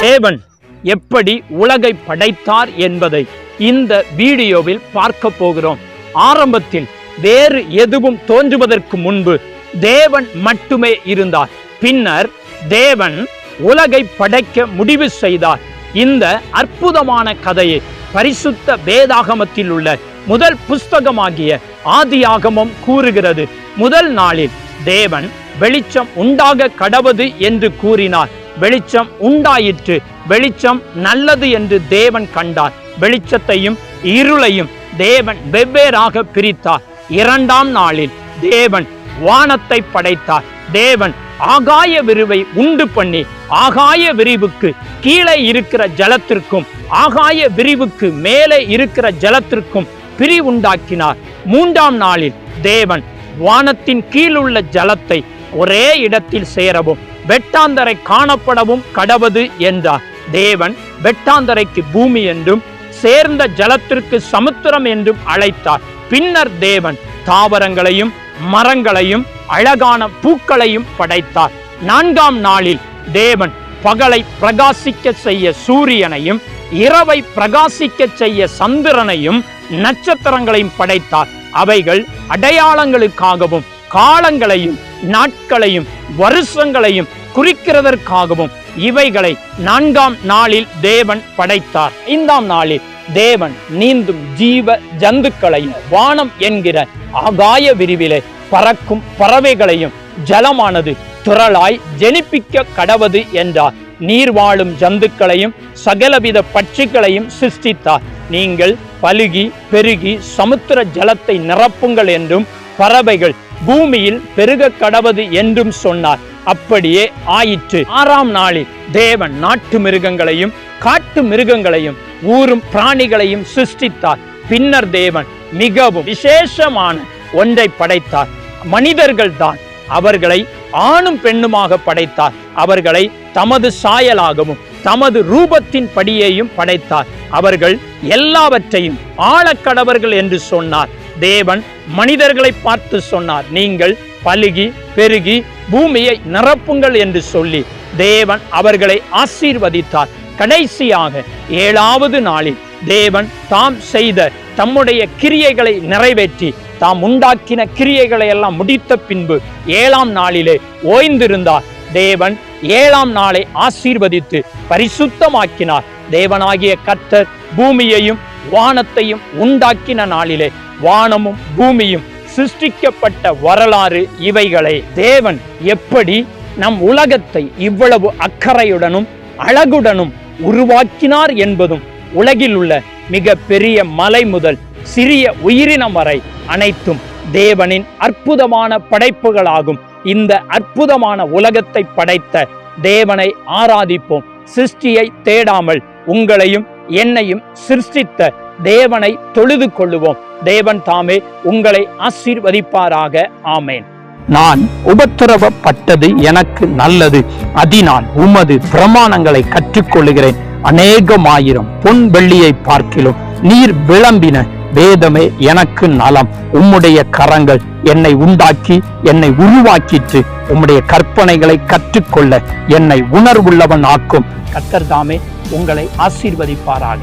தேவன் எப்படி உலகை படைத்தார் என்பதை இந்த வீடியோவில் பார்க்க போகிறோம். ஆரம்பத்தில் வேறு எதுவும் தோன்றுவதற்கு முன்பு தேவன் மட்டுமே இருந்தார். பின்னர் தேவன் உலகை படைக்க முடிவு செய்தார். இந்த அற்புதமான கதையை பரிசுத்த வேதாகமத்தில் உள்ள முதல் புஸ்தகமாகிய ஆதியாகமம் கூறுகிறது. முதல் நாளில் தேவன் வெளிச்சம் உண்டாக கடவது என்று கூறினார். வெளிச்சம் உண்டாயிற்று. வெளிச்சம் நல்லது என்று தேவன் கண்டார். வெளிச்சத்தையும் இருளையும் தேவன் வெவ்வேறாக பிரித்தார். இரண்டாம் நாளில் தேவன் வானத்தை படைத்தார். தேவன் ஆகாய விரிவை உண்டு பண்ணி ஆகாய விரிவுக்கு கீழே இருக்கிற ஜலத்திற்கும் ஆகாய விரிவுக்கு மேலே இருக்கிற ஜலத்திற்கும் பிரிவுண்டாக்கினார் மூன்றாம் நாளில் தேவன் வானத்தின் கீழுள்ள ஜலத்தை ஒரே இடத்தில் சேரவும் வெட்டாந்தரை காணப்படவும் கடவது என்றார். தேவன் வெட்டாந்தரைக்கு பூமி என்றும் சேர்ந்த ஜலத்திற்கு சமுத்திரம் என்றும் அழைத்தார். பின்னர் தேவன் தாவரங்களையும் மரங்களையும் அழகான பூக்களையும் படைத்தார். நான்காம் நாளில் தேவன் பகலை பிரகாசிக்க செய்ய சூரியனையும் இரவை பிரகாசிக்க செய்ய சந்திரனையும் நட்சத்திரங்களையும் படைத்தார். அவைகள் அடையாளங்களுக்காகவும் காலங்களையும் நாட்களையும் வருஷங்களையும் குறிக்கிறதற்காகவும் இவைகளை நான்காம் நாளில் தேவன் படைத்தார். ஐந்தாம் நாளில் தேவன் நீந்தும் ஜீவ ஜந்துக்களையும் வானம் என்கிற ஆகாய விரிவிலே பறக்கும் பறவைகளையும் ஜலமானது துரளாய் ஜெனிப்பிக்க கடவது என்றார். நீர் வாழும் ஜந்துக்களையும் சகலவித பட்சிகளையும் சிருஷ்டித்தார். நீங்கள் பலுகி பெருகி சமுத்திர ஜலத்தை நிரப்புங்கள் என்றும் பறவைகள் பூமியில் பெருக கடவது என்றும் சொன்னார். அப்படியே ஆயிற்று. ஆறாம் நாளில் தேவன் நாட்டு மிருகங்களையும் காட்டு மிருகங்களையும் ஊரும் பிராணிகளையும் சிருஷ்டித்தார். பின்னர் தேவன் மிகவும் விசேஷமான ஒன்றை படைத்தார். மனிதர்கள் தான் அவர்களை ஆணும் பெண்ணுமாக படைத்தார். அவர்களை தமது சாயலாகவும் தமது ரூபத்தின் படியையும் படைத்தார். அவர்கள் எல்லாவற்றையும் ஆழக்கடவர்கள் என்று சொன்னார். தேவன் மனிதர்களை பார்த்து சொன்னார். நீங்கள் பலுகி பெருகி பூமியை நிரப்புங்கள் என்று சொல்லி தேவன் அவர்களை ஆசீர்வதித்தார். கடைசியாக ஏழாவது நாளில் தேவன் தாம் செய்த தம்முடைய கிரியைகளை நிறைவேற்றி தாம் உண்டாக்கின கிரியைகளை எல்லாம் முடித்த பின்பு ஏழாம் நாளிலே ஓய்ந்திருந்தார். தேவன் ஏழாம் நாளை ஆசீர்வதித்து பரிசுத்தமாக்கினார். தேவனாகிய கர்த்தர் பூமியையும் வானத்தையும் உண்டாக்கின நாளிலே வானமும் பூமியும் சிருஷ்டிக்கப்பட்ட வரலாறு இவைகளை. தேவன் எப்படி நம் உலகத்தை இவ்வளவு அக்கறையுடனும் அழகுடனும் உருவாக்கினார் என்பதும் உலகில் உள்ள மிக பெரிய மலை முதல் சிறிய உயிரினம் வரை அனைத்தும் தேவனின் அற்புதமான படைப்புகளாகும். இந்த அற்புதமான உலகத்தை படைத்த தேவனை ஆராதிப்போம். சிருஷ்டியை தேடாமல் உங்களையும் என்னையும் சிருஷ்டித்த தேவனை தொழுது கொள்ளுவோம். தேவன் தாமே உங்களை ஆசீர்வதிப்பாராக. ஆமேன். நான் உபத்திரவப்பட்டது எனக்கு நல்லது. அதனால் உமது பிரமாணங்களை கற்றுக்கொள்ளுகிறேன். அநேகமாயிரம் பொன் வெள்ளியை பார்க்கிலும் நீர் விளம்பின வேதமே எனக்கு நலம். உம்முடைய கரங்கள் என்னை உண்டாக்கி என்னை உருவாக்கிற்று. உம்முடைய கற்பனைகளை கற்றுக்கொள்ள என்னை உணர்வுள்ளவன் ஆக்கும் கத்தர் தாமே உங்களை ஆசீர்வதிப்பாராக.